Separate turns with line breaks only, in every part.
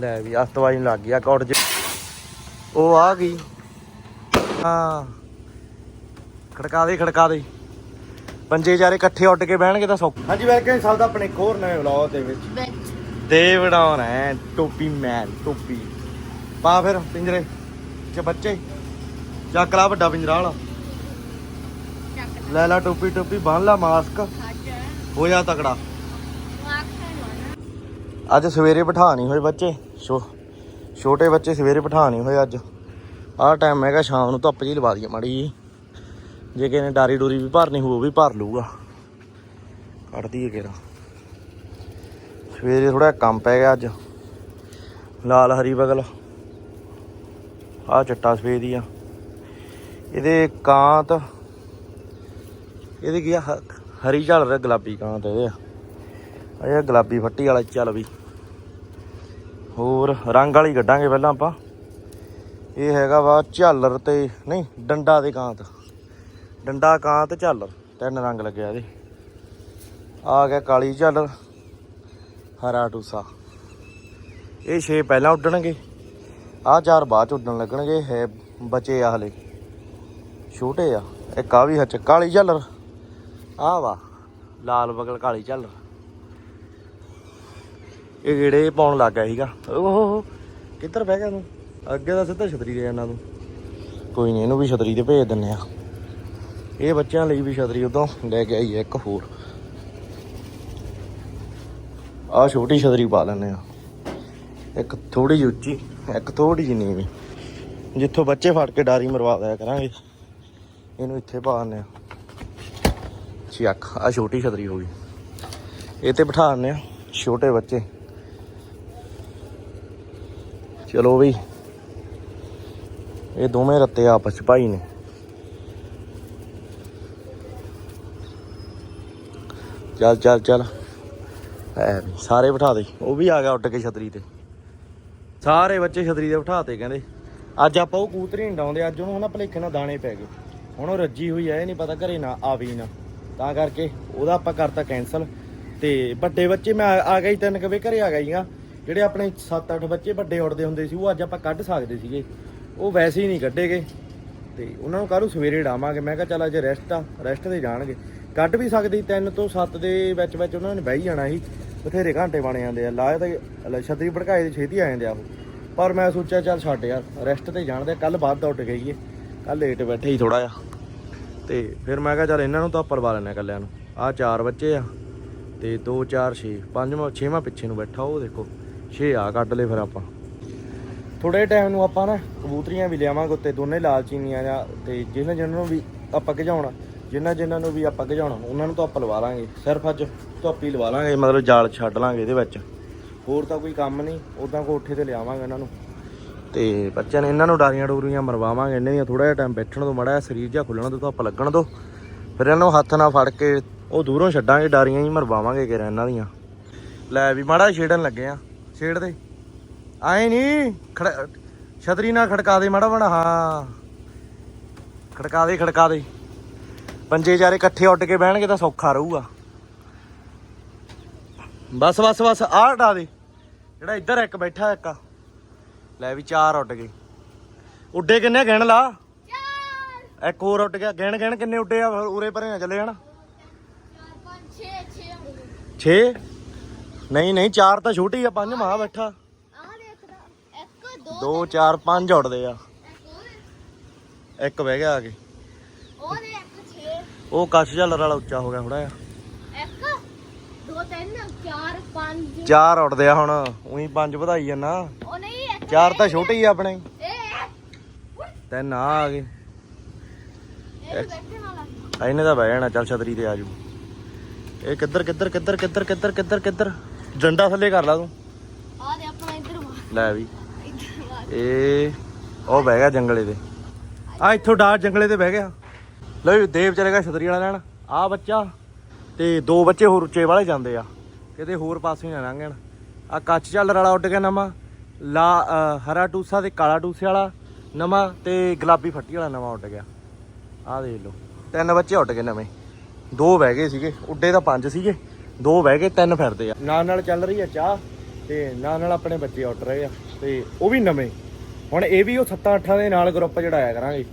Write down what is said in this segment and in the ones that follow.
ਲੈ ਵੀ ਅਸਤਵਾਈ ਨੂੰ ਲੱਗ ਗਿਆ ਕੌੜ ਚ ਉਹ ਆ ਗਈ। ਹਾਂ। ਖੜਕਾ ਦੇ ਖੜਕਾ ਦੇ। ਪੰਜੇ ਚਾਰੇ ਇਕੱਠੇ ਉੱਡ ਕੇ ਬਹਿਣਗੇ ਤਾਂ ਸੌਖ। ਹਾਂਜੀ ਵੈਲਕਮ ਸਭ ਦਾ ਆਪਣੇ ਇੱਕ ਹੋਰ ਨਵੇਂ ਵਲੌਗ ਦੇ ਵਿੱਚ। ਦੇ ਵਡਾਉਣਾ ਹੈ ਟੋਪੀ ਮੈਨ ਟੋਪੀ। ਪਾ ਫਿਰ ਪਿੰਜਰੇ। ਚ ਬੱਚੇ। ਚੱਕ ਲਾ ਵੱਡਾ ਪਿੰਜਰਾ ਵਾਲਾ।
ਚੱਕ
ਲੈ। ਲਾ ਟੋਪੀ ਟੋਪੀ ਬੰਨ ਲਾ ਮਾਸਕ। ਹੋ ਜਾ ਤਕੜਾ। ਅੱਜ ਸਵੇਰੇ ਬਿਠਾ ਨਹੀਂ ਹੋਏ ਬੱਚੇ। ਛੋ- ਛੋਟੇ ਬੱਚੇ ਸਵੇਰੇ ਬਿਠਾ ਨਹੀਂ ਹੋਏ ਅੱਜ। ਆਹ ਟਾਈਮ ਹੈਗਾ, ਸ਼ਾਮ ਨੂੰ ਧੁੱਪ ਜੀ ਲਵਾ ਦਈਏ ਮਾੜੀ ਜੀ ਜੇ ਕਿਸੇ ਨੇ ਡਾਰੀ ਡੋਰੀ ਵੀ ਭਰਨੀ ਹੋਊ, ਉਹ ਵੀ ਭਰ ਲੂਗਾ ਕੱਢਦੀ ਦਈਏ ਕਿਰਾ ਸਵੇਰੇ ਥੋੜਾ ਕੰਮ ਪੈ ਗਿਆ ਅੱਜ। ਲਾਲ ਹਰੀ ਬਗਲ। ਆਹ ਚੱਟਾ ਸਵੇਦੀ ਆ। ਇਹਦੇ ਕਾਂਤ, ਇਹਦੇ ਕੀ ਆ? ਹਰੀ ਝਾਲ ਰਿਹਾ ਗੁਲਾਬੀ ਕਾਂਤ ਇਹਦੇ। ਆ ਇਹ ਗੁਲਾਬੀ ਫੱਟੀ ਵਾਲਾ ਚੱਲ ਵੀ। ਹੋਰ ਰੰਗ ਵਾਲੀ ਕੱਢਾਂਗੇ ਪਹਿਲਾਂ ਆਪਾਂ। ਇਹ ਹੈਗਾ ਵਾ ਝਾਲਰ ਤੇ ਨਹੀਂ, ਡੰਡਾ ਦੇ ਕਾਂਤ। ਡੰਡਾ, ਕਾਂਤ, ਝਾਲਰ। ਤਿੰਨ ਰੰਗ ਲੱਗਿਆ ਇਹਦੇ। ਆ ਗਿਆ ਕਾਲੀ ਝਾਲਰ, ਹਰਾ ਟੂਸਾ ਇਹ ਛੇ ਪਹਿਲਾਂ ਉੱਡਣਗੇ। ਆ ਚਾਰ ਬਾਅਦ ਚ ਉੱਡਣ ਲੱਗਣਗੇ ਹੈ ਬਚੇ ਆ ਹਲੇ। ਛੋਟੇ ਆ। ਇੱਕ ਆ ਵੀ ਹੱਚ ਕਾਲੀ ਝਾਲਰ। ਆ ਵਾ, ਲਾਲ ਬਗਲ ਕਾਲੀ ਝਾਲਰ। ਇਹ ਗੇੜੇ ਪਾਉਣ ਲੱਗ ਗਿਆ ਸੀਗਾ। ਓਹ ਕਿੱਧਰ ਬਹਿ ਗਿਆ ਤੂੰ? ਅੱਗੇ ਤਾਂ ਸਿੱਧਾ ਛਤਰੀ ਦੇ ਜਾਣਾ ਤੂੰ। ਕੋਈ ਨਹੀਂ ਇਹਨੂੰ ਵੀ ਛਤਰੀ ਤੇ ਭੇਜ ਦਿੰਨੇ ਆ। ਇਹ ਬੱਚਿਆਂ ਲਈ ਵੀ ਛਤਰੀ ਉਦੋਂ ਲੈ ਕੇ ਆਈ ਹੈ ਇੱਕ ਹੋਰ। ਆ ਛੋਟੀ ਛਤਰੀ ਪਾ ਲੈਨੇ ਆ। ਇੱਕ ਥੋੜੀ ਜਿਹੀ ਉੱਚੀ, ਇੱਕ ਥੋੜੀ ਜਿਹੀ ਨੀਵੀਂ। ਜਿੱਥੋਂ ਬੱਚੇ ਫੜ ਕੇ ਡਾਰੀ ਮਰਵਾ ਦਿਆ ਕਰਾਂਗੇ, ਇਹਨੂੰ ਇੱਥੇ ਪਾ ਦਿੰਨੇ ਆ। ਚੱਕ ਆ ਛੋਟੀ ਛਤਰੀ ਹੋ ਗਈ। ਇਹ ਤੇ ਬਿਠਾ ਦਿੰਨੇ ਆ, ਛੋਟੇ ਬੱਚੇ। ਚਲੋ ਵੀ। ਇਹ ਦੋਵੇਂ ਰੱਤੇ ਆਪਸ ਚ ਭਾਈ ਨੇ। ਚੱਲ ਚੱਲ ਚੱਲ। ਐ ਸਾਰੇ ਬਿਠਾ ਦੇ। ਉਹ ਵੀ ਆ ਗਿਆ ਉੱਡ ਕੇ ਛਤਰੀ ਤੇ। ਸਾਰੇ ਬੱਚੇ ਛਤਰੀ ਤੇ ਬਿਠਾਤੇ ਕਹਿੰਦੇ। ਅੱਜ ਆਪਾਂ ਉਹ ਕੂਤਰੀ ਨਹੀਂ ਡਾਉਂਦੇ, ਅੱਜ ਉਹਨੂੰ ਹਨਾ ਭਲੇਖੇ ਨਾਲ ਦਾਣੇ ਪੈ ਗਏ। ਹੁਣ ਉਹ ਰੱਜੀ ਹੋਈ ਐ ਇਹ ਨਹੀਂ ਪਤਾ ਘਰੇ ਨਾ ਆਵੇ ਹੀ ਨਾ। ਤਾਂ ਕਰਕੇ ਉਹਦਾ ਆਪਾਂ ਕਰਤਾ ਕੈਨਸਲ ਤੇ ਵੱਡੇ ਬੱਚੇ, ਮੈਂ ਆ- ਆ ਗਈ ਤਿੰਨ ਕਵੇ ਘਰੇ ਆ ਗਈਆਂ ਜਿਹੜੇ ਆਪਣੇ 7-8 ਬੱਚੇ ਵੱਡੇ ਉੱਡਦੇ ਹੁੰਦੇ ਸੀ, ਉਹ ਅੱਜ ਆਪਾਂ ਕੱਢ ਸਕਦੇ ਸੀਗੇ। ਉਹ ਵੈਸੇ ਹੀ ਨਹੀਂ ਕੱਢੇਗੇ। ਤੇ ਉਹਨਾਂ ਨੂੰ ਕਾਹਨੂੰ ਸਵੇਰੇ ਡਾਵਾਂਗੇ? ਮੈਂ ਕਿਹਾ ਚੱਲ ਅੱਜ ਰੈਸਟ ਆ ਰੈਸਟ ਤੇ ਜਾਣਗੇ। ਕੱਢ ਵੀ ਸਕਦੇ 3 ਤੋਂ 7 ਦੇ ਵਿੱਚ ਵਿੱਚ ਉਹਨਾਂ ਨੇ ਬਹਿ ਹੀ ਜਾਣਾ ਸੀ। ਬਥੇਰੇ ਘੰਟੇ ਬਣ ਜਾਂਦੇ ਆ। ਲਾਏ ਤਾਂ, ਲੈ ਛਤਰੀ ਭੜਕਾਏ ਦੇ ਛੇਤੀ ਆ ਜਾਂਦੇ ਆ ਉਹ। ਪਰ ਮੈਂ ਸੋਚਿਆ ਚੱਲ ਛੱਡ ਯਾਰ ਰੈਸਟ ਤੇ ਜਾਣਦੇ ਕੱਲ ਬਾਅਦ ਦਾ ਉੱਡ ਗਈਏ। ਕੱਲ ਲੇਟ ਬੈਠੇ ਹੀ ਥੋੜਾ ਜਿਹਾ। ਤੇ ਫਿਰ ਮੈਂ ਕਿਹਾ ਚੱਲ ਇਹਨਾਂ ਨੂੰ ਤਾਂ ਪਰਵਾ ਲੈਣਾ ਕੱਲਿਆਂ ਨੂੰ। ਆਹ ਚਾਰ ਬੱਚੇ ਆ। ਤੇ 2 4 6 ਪੰਜਵਾਂ, ਛੇਵਾਂ ਪਿੱਛੇ ਨੂੰ ਬੈਠਾ ਉਹ ਦੇਖੋ। ਛੇ ਆ, ਕੱਢ ਲਏ ਫਿਰ ਆਪਾਂ। ਥੋੜੇ ਟਾਈਮ ਨੂੰ ਆਪਾਂ ਨਾ ਕਬੂਤਰੀਆਂ ਵੀ ਲਿਆਵਾਂਗੇ ਉੱਤੇ, ਦੋਨੇ ਲਾਲ ਚੀਨੀਆਂ ਜਾਂ ਤੇ ਜਿਹਨਾਂ ਜਿਹਨਾਂ ਨੂੰ ਵੀ ਆਪਾਂ ਘਜਾਉਣਾ ਜਿਨ੍ਹਾਂ ਜਿਨ੍ਹਾਂ ਨੂੰ ਵੀ ਆਪਾਂ ਘਜਾਉਣਾ ਉਹਨਾਂ ਨੂੰ ਧੁੱਪ ਲਵਾ ਲਾਂਗੇ। ਸਿਰਫ ਅੱਜ ਧੁੱਪ ਹੀ ਲਵਾ ਲਾਂਗੇ, ਮਤਲਬ ਜਾਲ ਛੱਡ ਲਾਂਗੇ ਇਹਦੇ ਵਿੱਚ। ਹੋਰ ਤਾਂ ਕੋਈ ਕੰਮ ਨਹੀਂ ਉਦਾਂ ਕੋਠੇ ਤੇ ਲਿਆਵਾਂਗੇ ਇਹਨਾਂ ਨੂੰ। ਤੇ ਬੱਚਿਆਂ ਨੇ ਇਹਨਾਂ ਨੂੰ ਡਾਰੀਆਂ ਡੋਰੀਆਂ ਮਰਵਾਵਾਂਗੇ, ਇਹਨਾਂ ਦੀਆਂ ਥੋੜਾ ਜਿਹਾ ਟਾਈਮ ਬੈਠਣ ਤੋਂ ਮੜਾ ਸਰੀਰ ਜਿਹਾ ਖੁੱਲਣ ਤੋਂ ਧੁੱਪ ਲੱਗਣ ਤੋਂ ਫਿਰ ਇਹਨਾਂ ਨੂੰ ਹੱਥ ਨਾਲ ਫੜ ਕੇ ਉਹ ਦੂਰੋਂ ਛੱਡਾਂਗੇ, ਡਾਰੀਆਂ ਹੀ ਮਰਵਾਵਾਂਗੇ ਕਿਰ ਇਹਨਾਂ ਦੀਆਂ। ਲੈ ਵੀ ਮਾੜਾ ਜਿਹਾ ਛੇੜਨ ਲੱਗੇ ਆ। ਛੇੜ ਦੇ। ਆਏ ਨਹੀਂ ਖੜ ਛਤਰੀ ਨਾਲ ਖੜਕਾ ਦੇ ਮਾੜਾ ਬਣਾ ਹਾਂ। ਖੜਕਾ ਦੇ ਖੜਕਾ ਦੇ। ਪੰਜੇ ਚਾਰੇ ਇਕੱਠੇ ਉੱਡ ਕੇ ਬਹਿਣਗੇ ਤਾਂ ਸੌਖਾ ਰਹੂਗਾ। ਬਸ ਬਸ ਬਸ ਆਹ ਹਟਾ ਦੇ। ਜਿਹੜਾ ਇੱਧਰ ਇੱਕ ਬੈਠਾ ਇੱਕ ਲੈ ਵੀ ਚਾਰ ਉੱਡ ਗਏ। ਉੱਡੇ ਕਿੰਨੇ ਗਿਣ ਲਾ।
ਚਾਰ।
ਇੱਕ ਹੋਰ ਉੱਡ ਗਿਆ। ਗਿਣ ਗਿਣ ਕਿੰਨੇ ਉੱਡੇ ਆ ਉਰੇ ਪਰੇ ਨਾ ਚੱਲੇ ਜਾਣ
ਚਾਰ ਪੰਜ 6 6
6 ਨਹੀਂ ਨਹੀਂ ਚਾਰ ਤਾਂ ਛੋਟੀ ਆ ਪੰਜ ਮਾਂ ਬੈਠਾ।
ਆ ਦੇਖਦਾ ਇੱਕ ਦੋ
2 4 5 ਉੱਡਦੇ ਆ।
ਇੱਕ
ਬਹਿ ਗਿਆ ਆ ਕੇ
ਉਹ ਦੇ ਇੱਕ 6
ਉਹ ਕੱਛ ਝੱਲਰ ਵਾਲਾ ਉੱਚਾ ਹੋ ਗਿਆ ਥੋੜਾ ਜਿਹਾ।
ਇੱਕ ਦੋ ਤਿੰਨ ਚਾਰ ਪੰਜ।
ਚਾਰ ਉੱਡਦੇ ਆ ਹੁਣ ਉਹੀ ਪੰਜ ਵਧਾਈ ਜਾਂਦਾ
ਉਹ ਨਹੀਂ ਇੱਕ
ਚਾਰ ਤਾਂ ਛੋਟੇ ਹੀ ਆ ਆਪਣੇ।
ਇਹ
ਤਿੰਨ ਆ ਆ ਗਏ।
ਇਹ ਵੀ ਬੈਠਣ ਵਾਲਾ।
ਆ ਇਹਨੇ ਤਾਂ ਬਹਿ ਜਾਣਾ ਚੱਲ ਛਤਰੀ ਤੇ ਆ ਜੂ ਇਹ ਕਿੱਧਰ ਕਿੱਧਰ ਕਿੱਧਰ ਕਿੱਧਰ ਕਿੱਧਰ ਕਿੱਧਰ ਕਿੱਧਰ? ਡੰਡਾ ਥੱਲੇ ਕਰ ਲਾ ਤੂੰ।
ਆ ਦੇ ਆਪਣਾ ਇੱਧਰ ਵਾ।
ਲੈ ਵੀ। ਇਹ ਉਹ ਬਹਿ ਗਿਆ ਜੰਗਲੇ ਤੇ। ਆ ਇੱਥੋਂ ਡਾਟ ਜੰਗਲੇ ਤੇ ਬਹਿ ਗਿਆ। ਲੈ ਵੀ ਦੇਵ ਚਲੇਗਾ ਛਤਰੀ ਵਾਲਾ ਲੈਣ। ਆ ਬੱਚਾ ਤੇ ਦੋ ਬੱਚੇ ਹੋਰ ਉੱਚੇ ਵਾਲੇ ਜਾਂਦੇ ਆ। ਕਿਤੇ ਹੋਰ ਪਾਸੇ ਨਾ ਲੰਘਣ ਆ ਕੱਚ ਝੱਲਰ ਵਾਲਾ ਉੱਡ ਗਿਆ ਨਵਾਂ। ਲਾ ਹਰਾ ਟੂਸਾ ਤੇ ਕਾਲਾ ਟੂਸੇ ਵਾਲਾ ਨਵਾਂ ਤੇ ਗੁਲਾਬੀ ਫੱਟੀ ਵਾਲਾ ਨਵਾਂ ਉੱਡ ਗਿਆ। ਆ ਦੇਖ ਲਓ। ਤਿੰਨ ਬੱਚੇ ਉੱਡ ਗਏ ਨਵੇਂ। ਦੋ ਬਹਿ ਗਏ ਸੀਗੇ। ਉੱਡੇ ਤਾਂ ਪੰਜ ਸੀਗੇ। ਦੋ ਬਹਿ ਗਏ ਤਿੰਨ ਫਿਰਦੇ ਆ। ਨਾਲ ਨਾਲ ਚੱਲ ਰਹੀ ਆ ਚਾਹ ਤੇ ਨਾਲ ਨਾਲ ਆਪਣੇ ਬੱਚੇ ਉੱਡ ਰਹੇ ਆ ਤੇ ਉਹ ਵੀ ਨਵੇਂ। ਹੁਣ ਇਹ ਵੀ ਉਹ 7-8 ਦੇ ਨਾਲ ਗਰੁੱਪ ਜੜਾਇਆ ਕਰਾਂਗੇ।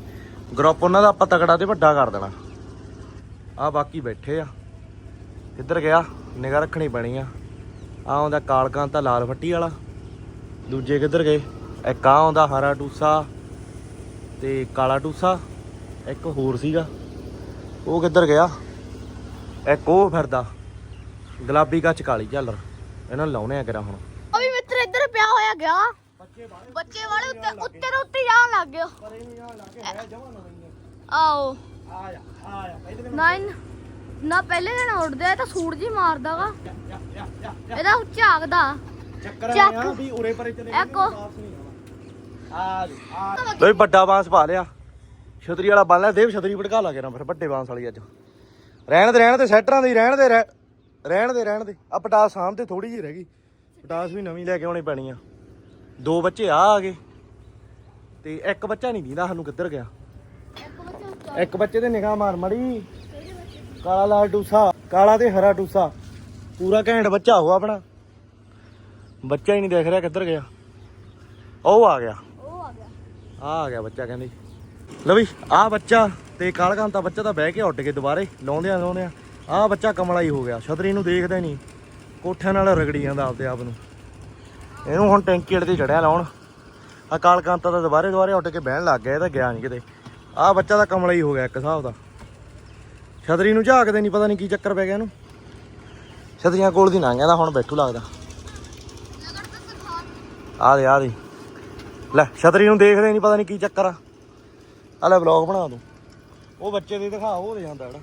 ਗਰੁੱਪ ਉਹਨਾਂ ਦਾ ਆਪਾਂ ਤਕੜਾ ਤੇ ਵੱਡਾ ਕਰ ਦੇਣਾ। ਆ ਬਾਕੀ ਬੈਠੇ ਆ। ਕਿੱਧਰ ਗਿਆ? ਨਿਗਾ ਰੱਖਣੀ ਪੈਣੀ ਆ। ਆ ਆਉਂਦਾ ਕਾਲਕਾਂ ਤਾਂ ਲਾਲ ਫੱਟੀ ਵਾਲਾ। ਦੂਜੇ ਕਿੱਧਰ ਗਏ? ਇੱਕ ਆ ਆਉਂਦਾ ਹਰਾ ਟੂਸਾ ਤੇ ਕਾਲਾ ਟੂਸਾ ਇੱਕ ਹੋਰ ਸੀਗਾ। ਉਹ ਕਿੱਧਰ ਗਿਆ? ਇੱਕ ਉਹ ਫਿਰਦਾ। ਗੁਲਾਬੀ ਕੱਚ ਕਾਲੀ ਝਾਲਰ। ਇਹਨਾਂ ਨੂੰ ਲਾਉਣੇ ਆ ਕਿਰਾ ਹੁਣ।
ਉਹ ਵੀ ਮਿੱਤਰ ਇੱਧਰ ਪਿਆ ਹੋਇਆ ਗਿਆ। ਬੱਚੇ ਵਾਲੇ ਉੱਤੇ ਉੱਤੇ ਦੇ ਉੱਤੇ ਜਾਣ ਲੱਗ ਗਿਆ ਆਓ।
ਆ ਜਾ ਆ ਜਾ
ਨਾਈਨ ਨਾ ਪਹਿਲੇ ਦਿਨ ਉੱਡਦੇ ਆ ਤਾਂ ਸੂਟ ਜੀ ਮਾਰਦਾਗਾ ਇਹਦਾ ਝਾਕਦਾ।
ਚੱਕਰ
ਚੱਕ।
ਆਇਆ ਵੀ ਉਰੇ ਪਰੇ ਚਲੇ ਆ ਆ ਲੋਈ ਵੱਡਾ ਬਾਂਸ ਪਾ ਲਿਆ। ਛਤਰੀ ਵਾਲਾ ਬੰਨ ਲਿਆ ਦੇਵ ਛਤਰੀ ਭੜਕਾ ਲਾ ਕੇ ਨਾ ਫਿਰ ਵੱਡੇ ਬਾਂਸ ਵਾਲੀ ਅੱਜ। ਰਹਿਣ ਦੇ ਰਹਿਣ ਦੇ ਸੈਟਰਾਂ ਦੀ ਰਹਿਣ ਦੇ ਰਹਿ- ਰਹਿਣ ਦੇ ਰਹਿਣ ਦੇ। ਆ ਪਟਾਸ ਸਾਹਮ ਤੇ ਥੋੜੀ ਜਿਹੀ ਰਹਿ ਗਈ। ਪਟਾਸ ਵੀ ਨਵੀਂ ਲੈ ਕੇ ਆਉਣੀ ਪੈਣੀ ਆ। ਦੋ ਬੱਚੇ ਆ ਆ ਗਏ। ਤੇ ਇੱਕ ਬੱਚਾ ਨਹੀਂ ਦੀਦਾ, ਸਾਨੂੰ ਕਿੱਧਰ ਗਿਆ?
ਇੱਕ ਬੱਚੇ
ਤੇ ਨਿਗਾਹ ਮਾਰ ਮੜੀ। ਕਾਲਾ ਲਾਲ ਟੂਸਾ ਕਾਲਾ ਤੇ ਹਰਾ ਟੂਸਾ ਪੂਰਾ ਘੈਂਟ ਬੱਚਾ ਹੋ ਆਪਣਾ। ਬੱਚਾ ਹੀ ਨਹੀਂ ਦੇਖ ਰਿਹਾ ਕਿੱਧਰ ਗਿਆ। ਉਹ ਆ ਗਿਆ।
ਉਹ ਆ ਗਿਆ
ਆ ਆ ਗਿਆ ਬੱਚਾ ਕਹਿੰਦੀ। ਲਓ ਵੀ ਆ ਬੱਚਾ ਤੇ ਕਾਲਕਾਂਤਾ ਬੱਚਾ ਤਾਂ ਬਹਿ ਕੇ ਉੱਡ ਕੇ ਦੁਬਾਰੇ। ਲਾਉਂਦੇ ਆ ਲਾਉਂਦੇ ਆ ਆ ਬੱਚਾ ਕਮਲਾ ਹੀ ਹੋ ਗਿਆ, ਛਤਰੀ ਨੂੰ ਦੇਖਦਾ ਹੀ ਨਹੀਂ। ਕੋਠਿਆਂ ਨਾਲ ਰਗੜੀ ਜਾਂਦਾ ਆਪਦੇ ਆਪ ਨੂੰ। ਇਹਨੂੰ ਹੁਣ ਟੈਂਕੀ ਅੜ ਤੇ ਚੜਿਆ ਲਾਉਣ। ਆ ਕਾਲਕਾਂਤਾ ਤਾਂ ਦੁਬਾਰੇ ਦੁਬਾਰੇ ਉੱਡ ਕੇ ਬਹਿਣ ਲੱਗ ਗਿਆ, ਇਹ ਤਾਂ ਗਿਆ ਨਹੀਂ ਕਿਤੇ। ਆ ਬੱਚਾ ਤਾਂ ਕਮਲਾ ਹੀ ਹੋ ਗਿਆ ਇੱਕ ਹਿਸਾਬ ਦਾ। ਛਤਰੀ ਨੂੰ ਝਾਕਦੇ ਨਹੀਂ, ਪਤਾ ਨਹੀਂ ਕੀ ਚੱਕਰ ਪੈ ਗਿਆ ਇਹਨੂੰ। ਛਤਰੀਆਂ ਕੋਲ ਦੀ ਲੰਘ ਜਾਂਦਾ ਹੁਣ ਬੈਠੂ ਲੱਗਦਾ। ਆ ਦੇ ਆ ਦੇ। ਲੈ, ਛਤਰੀ ਨੂੰ ਦੇਖਦੇ ਨਹੀਂ, ਪਤਾ ਨਹੀਂ ਕੀ ਚੱਕਰ ਆ। ਆ ਲੈ ਵਲੌਗ ਬਣਾ ਦੂੰ ਉਹ ਬੱਚੇ ਦੇ ਦਿਖਾ, ਉਹ ਦੇ ਜਾਂਦਾ ਜਿਹੜਾ।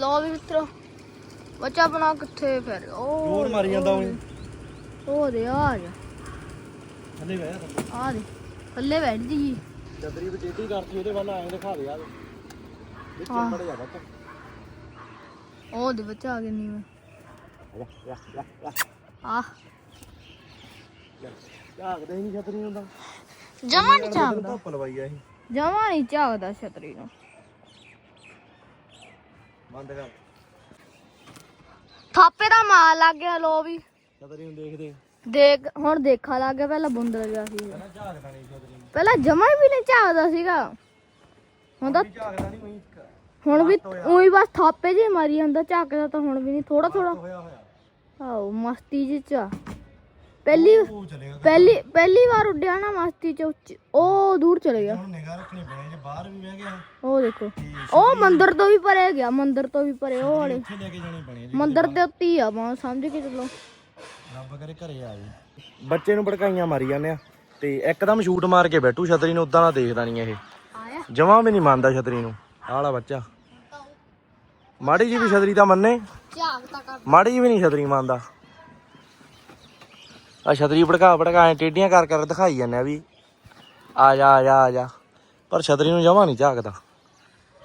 ਲੋ ਵੀ ਮਿੱਤਰੋ ਬੱਚਾ ਆਪਣਾ ਕਿੱਥੇ ਫਿਰ? ਉਹ
ਜੋਰ ਮਾਰੀ ਜਾਂਦਾ ਉਹਨੇ
ਉਹ ਦੇ ਆ ਜਾ।
ਥੱਲੇ ਬਹਿ ਜਾ
ਆ ਦੇ ਥੱਲੇ ਬੈਠ ਜੀ।
ਵਿੱਚ ਟੇਢੀ ਕਰਤੀ ਉਹਦੇ ਵੱਲ ਐਂ ਦਿਖਾ ਦੇ ਆ ਵਿੱਚ ਜਾ ਬੱਚਾ।
ਉਹ ਦੇ ਬੱਚਾ ਆ ਗਿਆ ਨਹੀਂ ਮੈਂ ਆ।
ਝਾਕਦੇ ਹੀ ਨਹੀਂ ਛਤਰੀ ਤਾਂ।
ਜਮਾ ਨਹੀਂ ਝਾਕਦਾ।
ਧੁੱਪ ਲਵਾਈ ਆ ਇਹ।
ਜਮਾ ਨਹੀਂ ਝਾਕਦਾ ਛਤਰੀ ਨੂੰ।
ਬੰਦ ਕਰ।
ਥਾਪੇ ਦਾ ਮਾਰ ਲੱਗ ਗਿਆ ਲੋ ਵੀ।
ਛਤਰੀ ਨੂੰ ਦੇਖਦੇ।
ਦੇਖ ਹੁਣ ਦੇਖਾ ਲੱਗ ਗਿਆ ਪਹਿਲਾਂ ਬੁੰਦਰ ਗਿਆ ਸੀ।
ਪਹਿਲਾਂ ਝਾਕਦਾ ਨਹੀਂ ਛਤਰੀ ਨੂੰ।
ਪਹਿਲਾਂ ਜਮਾ ਵੀ ਨਹੀਂ ਝਾਕਦਾ ਸੀਗਾ। ਹੁਣ ਤਾਂ
ਝਾਕਦਾ ਨਹੀਂ ਉਹੀ
ਹੁਣ ਵੀ ਉਹੀ ਬਸ ਥਾਪੇ ਜੇ ਮਾਰੀ ਜਾਂਦਾ ਝਾਕਦਾ ਤਾਂ ਹੁਣ ਵੀ ਨਹੀਂ ਥੋੜਾ ਥੋੜਾ
ਹੋਇਆ ਹੋਇਆ।
ਆਓ ਮਸਤੀ ਆ। ਪਹਿਲੀ
ਉਹ ਚਲੇਗਾ
ਪਹਿਲੀ ਪਹਿਲੀ ਵਾਰ ਉੱਡਿਆ ਨਾ ਮਸਤੀ ਚ ਉੱਚ- ਉਹ ਦੂਰ ਚਲੇ ਗਿਆ।
ਹੁਣ ਨਿਗਾਹ ਰੱਖਣੀ ਪੈਣੀ ਜੇ ਬਾਹਰ ਵੀ ਬਹਿ ਗਿਆ।
ਉਹ ਦੇਖੋ ਉਹ ਮੰਦਿਰ ਤੋਂ ਵੀ ਪਰੇ ਗਿਆ ਮੰਦਿਰ ਤੋਂ ਵੀ ਪਰੇ ਉਹ ਵਾਲੇ।
ਇੱਥੇ ਲੈ ਕੇ ਜਾਣੀ ਪੈਣੀ ਹੈ
ਮੰਦਿਰ ਦੇ ਉੱਤੇ ਹੀ ਆ ਬਾਂ ਸਮਝ ਕੇ ਚੱਲੋ।
ਰੱਬ ਕਰੇ ਘਰੇ ਆ ਜੀ। ਬੱਚੇ ਨੂੰ ਭੜਕਾਈਆਂ ਮਾਰੀ ਜਾਂਦੇ ਆ ਤੇ ਇੱਕਦਮ ਸ਼ੂਟ ਮਾਰ ਕੇ ਬੈਠੂ ਛਤਰੀ ਨੂੰ ਉਦਾਂ ਦਾ ਦੇਖਦਾ ਨਹੀਂ ਇਹ।
ਆਇਆ।
ਜਮਾਂ ਵੀ ਨਹੀਂ ਮੰਨਦਾ ਛਤਰੀ ਨੂੰ। ਆਹ ਵਾਲਾ ਬੱਚਾ। ਮਾੜੀ ਜੀ ਵੀ ਛਤਰੀ ਤਾਂ ਮੰਨੇ।
ਝਾਕ ਤਾਂ ਕਰ।
ਮਾੜੀ ਜੀ ਵੀ ਨਹੀਂ ਛਤਰੀ ਮੰਨਦਾ। ਆ ਛਤਰੀ ਭੜਕਾ ਭੜਕਾ ਐ ਟੇਡੀਆਂ ਕਰ ਕਰ ਦਿਖਾਈ ਜਾਂਦੇ ਆ ਵੀ। ਆ ਜਾ ਆ ਜਾ ਆ ਜਾ। ਪਰ ਛਤਰੀ ਨੂੰ ਜਮਾਂ ਨਹੀਂ ਝਾਕਦਾ।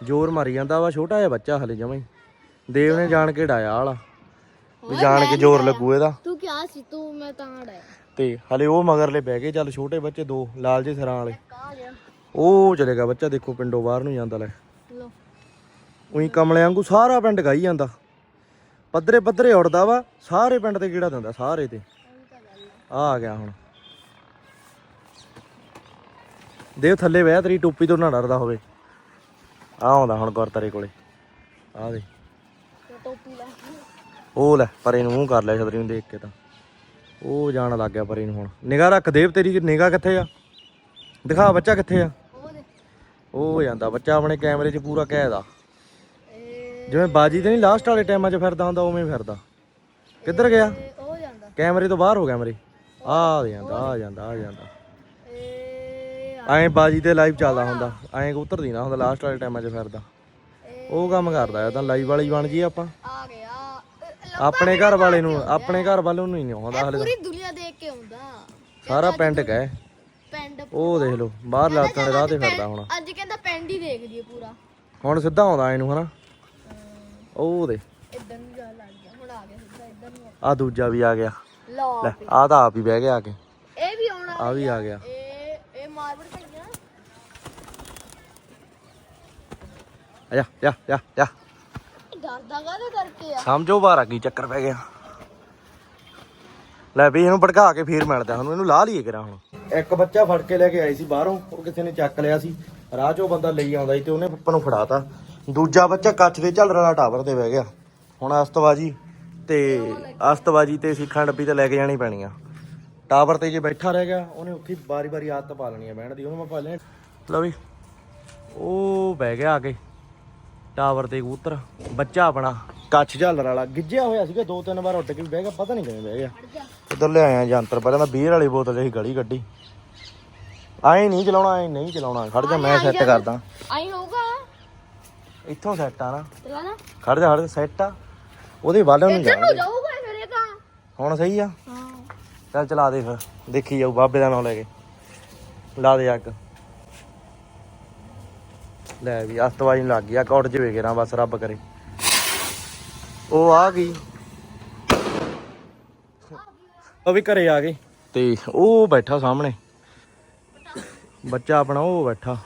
ਜ਼ੋਰ ਮਾਰੀ ਜਾਂਦਾ ਵਾ ਛੋਟਾ ਜਿਹਾ ਬੱਚਾ ਹਲੇ ਜਮਾਂ ਹੀ। ਦੇਵ ਨੇ ਜਾਣ ਕੇ ਡਾਇਆ ਆਲਾ। ਵੀ ਜਾਣ ਕੇ ਜ਼ੋਰ ਲੱਗੂ ਇਹਦਾ।
ਤੂੰ ਕਿਹਾ ਸੀ ਤੂੰ ਮੈਂ ਤਾਂ ਡਾਇਆ।
ਤੇ ਹਲੇ ਉਹ ਮਗਰਲੇ ਬਹਿ ਗਏ ਚੱਲ ਛੋਟੇ ਬੱਚੇ ਦੋ ਲਾਲ ਜੇ ਸਿਰਾਂ ਵਾਲੇ। ਉਹ ਚਲੇਗਾ ਬੱਚਾ ਦੇਖੋ ਪਿੰਡੋਂ ਬਾਹਰ ਨੂੰ ਜਾਂਦਾ ਲੈ।
ਲੋ
ਉਹੀ ਕਮਲੇ ਵਾਂਗੂ ਸਾਰਾ ਪਿੰਡ ਗਾਈ ਜਾਂਦਾ। ਪੱਧਰੇ ਪੱਧਰੇ ਉੜਦਾ ਵਾ ਸਾਰੇ ਪਿੰਡ ਤੇ ਕਿਹੜਾ ਦਿੰਦਾ ਸਾਰੇ ਤੇ। ਆ ਆ ਗਿਆ ਹੁਣ। ਦੇਵ ਥੱਲੇ ਬਹਿ ਤੇਰੀ ਟੋਪੀ ਤੋਂ ਨਾ ਡਰਦਾ ਹੋਵੇ। ਆ ਆਉਂਦਾ ਹੁਣ ਗੁਰਤਾਰੇ ਕੋਲੇ। ਆ ਦੇ।
ਟੋਪੀ ਲੈ
ਉਹ ਲੈ ਪਰੇ ਨੂੰ ਮੂੰਹ ਕਰ ਲਿਆ ਛਤਰੀ ਨੂੰ ਦੇਖ ਕੇ ਤਾਂ। ਉਹ ਜਾਣ ਲੱਗ ਗਿਆ ਪਰੇ ਨੂੰ ਹੁਣ। ਨਿਗਾਹ ਰੱਖ ਦੇਵ ਤੇਰੀ ਨਿਗਾਹ ਕਿੱਥੇ ਆ? ਦਿਖਾ ਬੱਚਾ ਕਿੱਥੇ ਆ?
ਉਹ ਦੇ
ਉਹ ਜਾਂਦਾ ਬੱਚਾ ਆਪਣੇ ਕੈਮਰੇ 'ਚ ਪੂਰਾ ਕੈਦ ਆ। ਜਿਵੇਂ ਬਾਜੀ ਤੇ ਨਹੀਂ ਲਾਸਟ ਵਾਲੇ ਟਾਈਮਾਂ 'ਚ ਫਿਰਦਾ ਹੁੰਦਾ ਉਵੇਂ ਫਿਰਦਾ। ਕਿੱਧਰ ਗਿਆ?
ਇਹ ਉਹ ਜਾਂਦਾ।
ਕੈਮਰੇ ਤੋਂ ਬਾਹਰ ਹੋ ਗਿਆ ਮੇਰੇ। ਆ ਜਾਂਦਾ ਆ ਜਾਂਦਾ ਆ ਜਾਂਦਾ। ਐਂ ਬਾਜੀ ਤੇ ਲਾਈਵ ਚੱਲਦਾ ਹੁੰਦਾ। ਐਂ ਕਬੂਤਰ ਦੀ ਨਾ ਹੁੰਦਾ ਲਾਸਟ ਵਾਲੇ ਟਾਈਮਾਂ 'ਚ ਫਿਰਦਾ। ਉਹ ਕੰਮ ਕਰਦਾ ਤਾਂ ਲਾਈਵ ਵਾਲੀ ਬਣ ਜੀ ਆਪਾਂ।
ਆ ਗਿਆ।
ਆਪਣੇ ਘਰ ਵਾਲੇ ਨੂੰ ਆਪਣੇ ਘਰ ਵਾਲੇ ਨੂੰ ਹੀ ਨਹੀਂ ਆਉਂਦਾ ਹਲੇ
ਪੂਰੀ ਦੁਨੀਆ ਦੇਖ ਕੇ ਆਉਂਦਾ।
ਸਾਰਾ ਪਿੰਡ ਗਏ
ਪਿੰਡ
ਉਹ ਦੇਖ ਲਓ ਬਾਹਰ ਲਾਤਾਂ ਦੇ ਰਾਹ ਤੇ ਫਿਰਦਾ ਹੁਣ।
ਅੱਜ ਕਹਿੰਦਾ ਪਿੰਡ ਹੀ ਦੇਖਦੀ ਹੈ ਪੂਰਾ।
ਹੁਣ ਸਿੱਧਾ ਆਉਂਦਾ ਇਹਨੂੰ ਹਨਾ? ਉਹ ਦੇ।
ਇਦਾਂ ਨੂੰ ਜਾ ਲੱਗ ਗਿਆ ਹੁਣ ਆ ਗਿਆ ਸਿੱਧਾ ਇਧਰ ਨੂੰ
ਆ ਦੂਜਾ ਵੀ ਆ ਗਿਆ।
ਲਓ
ਲੈ ਆ ਤਾਂ ਆਪ ਹੀ ਬਹਿ ਗਿਆ ਆ ਕੇ।
ਇਹ ਵੀ ਆਉਣਾ
ਆ ਵੀ ਆ ਗਿਆ।
ਇਹ ਇਹ ਮਾਰਬਲ ਪੜ ਗਿਆ
ਆ ਜਾ ਜਾ ਜਾ ਜਾ।
ਡਰਦਾ ਕਾਹਦੇ ਕਰਕੇ ਆ?
ਸਮਝੋ ਬਾਰਾ ਕੀ ਚੱਕਰ ਪੈ ਗਿਆ। ਲੈ ਵੀ ਇਹਨੂੰ ਭੜਕਾ ਕੇ ਫੇਰ ਮਿਲਦਾ ਹੁਣ ਇਹਨੂੰ ਲਾ ਲਈਏ ਕਰਾਂ ਹੁਣ। ਇੱਕ ਬੱਚਾ ਫੜ ਕੇ ਲੈ ਕੇ ਆਈ ਸੀ ਬਾਹਰੋਂ ਉਹ ਕਿਸੇ ਨੇ ਚੱਕ ਲਿਆ ਸੀ। ਰਾਹ 'ਚੋਂ ਬੰਦਾ ਲਈ ਆਉਂਦਾ ਸੀ ਤੇ ਉਹਨੇ ਪੱਪਾ ਨੂੰ ਫੜਾਤਾ। ਦੂਜਾ ਬੱਚਾ ਕੱਚ ਦੇ ਝੱਲਰ ਵਾਲਾ ਟਾਵਰ ਤੇ ਬਹਿ ਗਿਆ। ਹੁਣ ਅਸਤਬਾਜੀ ਤੇ ਅਸਤਬਾਜੀ ਤੇ ਸਿੱਖਾਂ ਡੱਬੀ ਤੇ ਲੈ ਕੇ ਜਾਣੀ ਪੈਣੀ ਆ ਟਾਵਰ ਤੇ ਜੇ ਬੈਠਾ ਰਹਿ ਗਿਆ ਉਹਨੇ ਉੱਥੇ ਬਾਰੀ-ਬਾਰੀ ਆਦਤ ਪਾ ਲੈਣੀ ਆ ਬਹਿਣ ਦੀ ਉਹਨੂੰ ਮੈਂ ਪਾ ਲਿਆ ਲਓ ਵੀ ਉਹ ਬਹਿ ਗਿਆ ਆ ਕੇ ਟਾਵਰ ਤੇ ਕਬੂਤਰ ਬੱਚਾ ਆਪਣਾ। ਕੱਚ ਝਾਲਰ ਵਾਲਾ ਗਿੱਜਿਆ ਹੋਇਆ ਸੀਗਾ ਦੋ ਤਿੰਨ ਵਾਰ ਉੱਡ ਕੇ ਵੀ ਬਹਿ ਗਿਆ ਪਤਾ ਨਹੀਂ ਕਿਵੇਂ ਬਹਿ ਗਿਆ। ਇੱਧਰ ਲਿਆਇਆ ਯੰਤਰ ਪਹਿਲਾਂ ਤਾਂ ਬੀਅਰ ਵਾਲੀ ਬੋਤਲ ਅਸੀਂ ਗਲੀ ਕੱਢੀ। ਆਏ ਨਹੀਂ ਚਲਾਉਣਾ ਆਏ ਨਹੀਂ ਚਲਾਉਣਾ ਖੜ ਜਾ ਮੈਂ ਸੈੱਟ ਕਰਦਾ।
ਆਈ ਹੋਊਗਾ।
ਇੱਥੋਂ ਸੈੱਟ ਆ ਨਾ।
ਚਲਾ ਨਾ
ਖੜ ਜਾ ਖੜ ਜਾ ਸੈੱਟ ਆ। ਉਹਦੇ ਵੱਲ ਨੂੰ
ਇੱਧਰ ਨੂੰ
ਜਾਣਾ
ਜਾਊਗਾ ਫਿਰ ਇਹ ਤਾਂ।
ਹੁਣ ਸਹੀ ਆ?
ਹਾਂ।
ਚੱਲ ਚਲਾ ਦੇ ਫਿਰ ਦੇਖੀ ਜਾਊ ਬਾਬੇ ਦਾ ਨਾਮ ਲੈ ਕੇ। ਲਾ ਦੇ ਅੱਗ। ਲੈ ਵੀ ਅਸਤਵਾਜੀ ਨੂੰ ਲੱਗ ਗਿਆ ਕੌੜ ਚ ਵੇਗੇ ਨਾ ਬਸ ਰੱਬ ਕਰੇ। ਉਹ ਆ ਗਈ। ਉਹ ਵੀ ਘਰੇ ਆ ਗਏ ਤੇ ਉਹ ਬੈਠਾ ਸਾਹਮਣੇ। ਬੱਚਾ ਆਪਣਾ ਉਹ ਬੈਠਾ।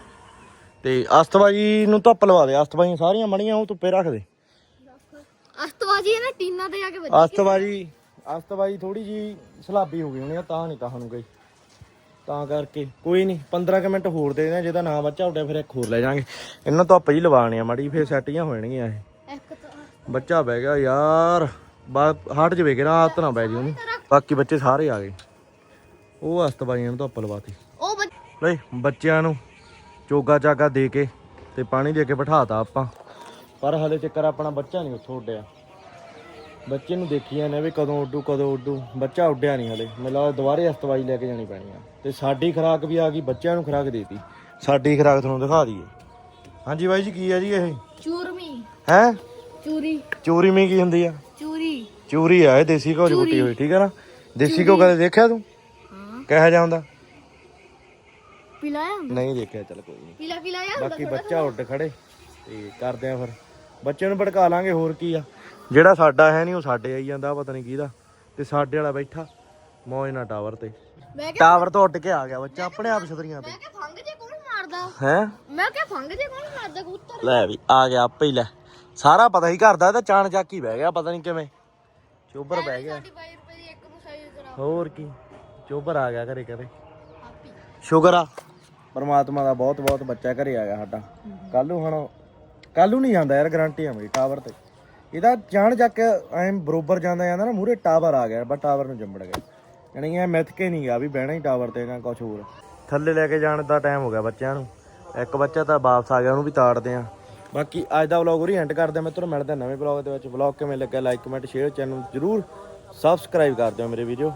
ਤੇ ਅਸਤਵਾਜੀ ਨੂੰ ਧੁੱਪ ਲਵਾ ਦੇ ਅਸਤਵਾਜੀ ਸਾਰੀਆਂ ਮਣੀਆਂ ਉਹ ਧੁੱਪੇ ਰੱਖ ਦੇ।
ਅਸਤਵਾਜੀ ਇਹ ਨਾ ਟੀਨਾ ਤੇ ਜਾ ਕੇ ਵੱਜੀ
ਅਸਤਬਾਜੀ ਅਸਤਬਾਜੀ ਥੋੜੀ ਜੀ ਸਲਾਬੀ ਹੋ ਗਈ ਹੋਣੀ ਆ ਤਾਂ ਨਹੀਂ ਤਾਂ ਸਾਨੂੰ ਗਈ ਤਾਂ ਕਰਕੇ ਕੋਈ ਨਹੀਂ 15 ਕੁ ਮਿੰਟ ਹੋਰ ਦੇ ਦੇਣਾ ਜਿਹਦਾ ਨਾ ਬੱਚਾ ਉੱਡਿਆ ਫਿਰ ਇੱਕ ਹੋਰ ਲੈ ਜਾਾਂਗੇ ਇਹਨਾਂ ਤੋਂ ਆਪਾਂ ਜੀ ਲਵਾਣੀ ਆ ਮਾੜੀ ਫਿਰ ਸੈੱਟ ਜਾਂ ਹੋ ਜਾਣਗੀਆਂ ਇਹ।
ਇੱਕ ਤਾਂ
ਬੱਚਾ ਬਹਿ ਗਿਆ ਯਾਰ ਬਾ ਹਟ ਜਵੇ ਕਿ ਨਾ ਹੱਥ ਨਾ ਬਹਿ ਜੀ ਉਹਨੂੰ। ਬਾਕੀ ਬੱਚੇ ਸਾਰੇ ਆ ਗਏ। ਉਹ ਅਸਤਬਾਜੀਆਂ ਨੂੰ ਤਾਂ ਆਪਾਂ ਲਵਾਤੀ।
ਉਹ ਬੱਚ-
ਲੈ ਬੱਚਿਆਂ ਨੂੰ ਚੋਗਾ ਚਾਗਾ ਦੇ ਕੇ ਤੇ ਪਾਣੀ ਦੇ ਕੇ ਬਿਠਾਤਾ ਆਪਾਂ। ਪਰ ਹਲੇ ਚੱਕਰ ਆਪਣਾ ਬੱਚਾ ਨਹੀਂ ਉੱਥੋਂ ਉੱਡਿਆ। ਬੱਚੇ ਨੂੰ ਦੇਖੀ ਜਾਂਦੇ ਵੀ ਕਦੋਂ ਉੱਡੂ ਕਦੋਂ ਉੱਡੂ। ਬੱਚਾ ਉੱਡਿਆ ਨਹੀਂ ਹਲੇ। ਮੈਨੂੰ ਲੱਗਦਾ ਦੁਬਾਰੇ ਅਸਤਵਾਈ ਲੈ ਕੇ ਜਾਣੀ ਪੈਣੀ ਆ। ਤੇ ਸਾਡੀ ਖੁਰਾਕ ਵੀ ਆ ਗਈ ਬੱਚਿਆਂ ਨੂੰ ਖੁਰਾਕ ਦੇਤੀ। ਸਾਡੀ ਖੁਰਾਕ ਤੁਹਾਨੂੰ ਦਿਖਾ ਦਈਏ। ਹਾਂਜੀ ਬਾਈ ਜੀ ਕੀ ਆ ਜੀ ਇਹ?
ਚੂਰਮੀ।
ਹੈ?
ਚੂਰੀ।
ਚੂਰੀ ਮੀ ਕੀ ਹੁੰਦੀ ਆ?
ਚੂਰੀ।
ਚੂਰੀ ਆ ਇਹ ਦੇਸੀ ਚ ਕੁੱਟੀ ਹੋਈ ਠੀਕ ਆ ਨਾ? ਦੇਸੀ ਘਿਓ ਕਦੇ ਦੇਖਿਆ ਤੂੰ?
ਹਾਂ।
ਕਿਹੋ ਜਿਹਾ ਹੁੰਦਾ?
ਪਿਲਾਇਆ?
ਨਹੀਂ ਦੇਖਿਆ ਚੱਲ ਕੋਈ ਨਹੀਂ।
ਪਿਲਾ ਪਿਲਾਇਆ
ਬਾਕੀ ਬੱਚਾ ਉੱਡ ਖੜੇ। ਤੇ ਕਰਦੇ ਆ ਫਿਰ। ਬੱਚੇ ਨੂੰ ਭੜਕਾ ਲਾਂਗੇ ਹੋਰ ਕੀ ਆ? ਜਿਹੜਾ ਸਾਡਾ ਹੈ ਨਹੀਂ ਉਹ ਸਾਡੇ ਆਈ ਜਾਂਦਾ ਪਤਾ ਨਹੀਂ ਕਿਹਦਾ। ਤੇ ਸਾਡੇ ਵਾਲਾ ਬੈਠਾ ਮੌਜ ਨਾਲ ਟਾਵਰ ਤੇ।
ਮੈਂ ਕਿਹਾ
ਟਾਵਰ ਤੋਂ ਉੱਡ ਕੇ ਆ ਗਿਆ ਬੱਚਾ ਆਪਣੇ ਆਪ ਛਤਰੀਆਂ ਤੇ।
ਮੈਂ ਕਿਹਾ ਫੰਗ ਜੇ ਕੌਣ ਮਾਰਦਾ?
ਹੈ?
ਮੈਂ ਕਿਹਾ ਫੰਗ ਜੇ ਕੌਣ ਮਾਰਦਾ ਕਬੂਤਰ?
ਲੈ ਵੀ ਆ ਗਿਆ ਆਪੇ ਹੀ ਲੈ। ਸਾਰਾ ਪਤਾ ਹੀ ਕਰਦਾ ਤਾਂ ਚਾਣ ਚੱਕ ਹੀ ਬਹਿ ਗਿਆ ਪਤਾ ਨਹੀਂ ਕਿਵੇਂ। ਚੋਬਰ ਬਹਿ ਗਿਆ।
ਸਾਡੀ 22 ਰੁਪਏ ਦੀ ਇੱਕ ਨੂੰ ਸਾਈਜ਼ ਕਰਾ
ਹੋਰ ਕੀ? ਚੋਬਰ ਆ ਗਿਆ ਘਰੇ
ਆਪੀ
ਸ਼ੁਕਰ ਆ। ਪਰਮਾਤਮਾ ਦਾ ਬਹੁਤ ਬਹੁਤ ਬੱਚਾ ਘਰੇ ਆ ਗਿਆ ਸਾਡਾ। ਕੱਲ ਨੂੰ ਹੁਣ ਕੱਲ ਨੂੰ ਨਹੀਂ ਜਾਂਦਾ ਯਾਰ ਗਾਰੰਟੀ ਆ ਮੇਰੀ ਟਾਵਰ ਤੇ। ਇਹਦਾ ਜਾਣ ਜਾ ਕੇ ਐਂ ਬਰੋਬਰ ਜਾਂਦਾ ਜਾਂਦਾ ਨਾ ਮੂਰੇ ਟਾਵਰ ਆ ਗਿਆ, ਬਸ ਟਾਵਰ ਨੂੰ ਜੰਮੜ ਗਿਆ। ਯਾਨੀ ਇਹ ਮਿੱਥ ਕੇ ਨਹੀਂ ਗਿਆ ਵੀ ਬਹਿਣਾ ਹੀ ਟਾਵਰ ਤੇ ਜਾਂ ਕੁਝ ਹੋਰ। ਥੱਲੇ ਲੈ ਕੇ ਜਾਣ ਦਾ ਟਾਈਮ ਹੋ ਗਿਆ ਬੱਚਿਆਂ ਨੂੰ। ਇੱਕ ਬੱਚਾ ਤਾਂ ਵਾਪਸ ਆ ਗਿਆ, ਉਹਨੂੰ ਵੀ ਤਾੜਦੇ ਆ। ਬਾਕੀ ਅੱਜ ਦਾ ਵਲੌਗ ਉਰੀ ਐਂਡ ਕਰਦੇ ਮੈਂ ਮਿੱਤਰੋ, ਮਿਲਦਾ ਨਵੇਂ ਵਲੌਗ ਦੇ ਵਿੱਚ। ਵਲੌਗ ਕਿਵੇਂ ਲੱਗਿਆ ਲਾਈਕ ਕਮੈਂਟ ਸ਼ੇਅਰ ਚੈਨਲ ਜਰੂਰ ਸਬਸਕ੍ਰਾਈਬ ਕਰ ਦਿਓ ਮੇਰੇ ਵੀਡੀਓ